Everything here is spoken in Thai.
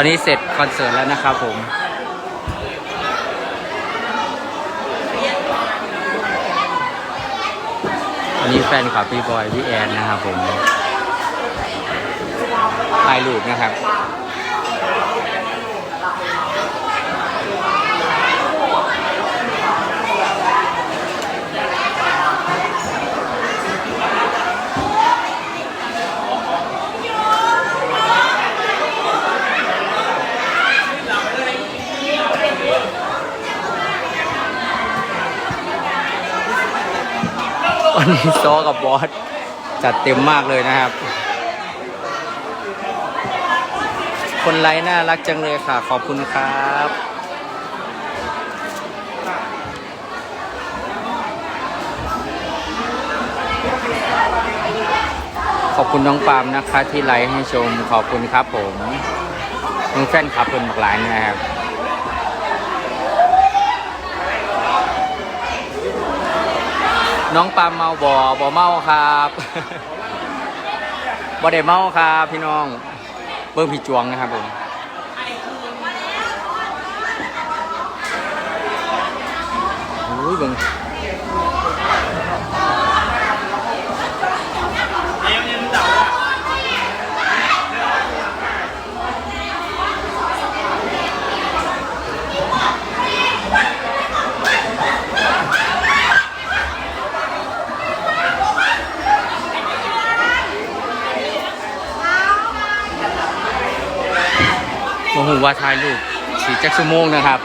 อนนี้เสร็จคอนเสิร์ตแล้วนะครับผมอันนี้แฟนคลับพี่บอยพี่แอนนะครับผมถ่ายรูปนะครับ วันนี้โซกับบอสจัดเต็มมากเลยนะครับ คนไลค์น่ารักจังเลยค่ะ ขอบคุณครับขอบคุณน้องปามนะคะที่ไลค์ให้ชมขอบคุณครับผมน้องแฟนคลับเป็นหลากหลายนะครับ น้องปามเมาบ่บ่เมาครับบ่ได้เมาครับพี่น้องเบิ้งพี่จวงนะครับผมโอ้ยเบิ้ง โมโหว่าถ่ายรูปสีจักชั่วโมงนะครับ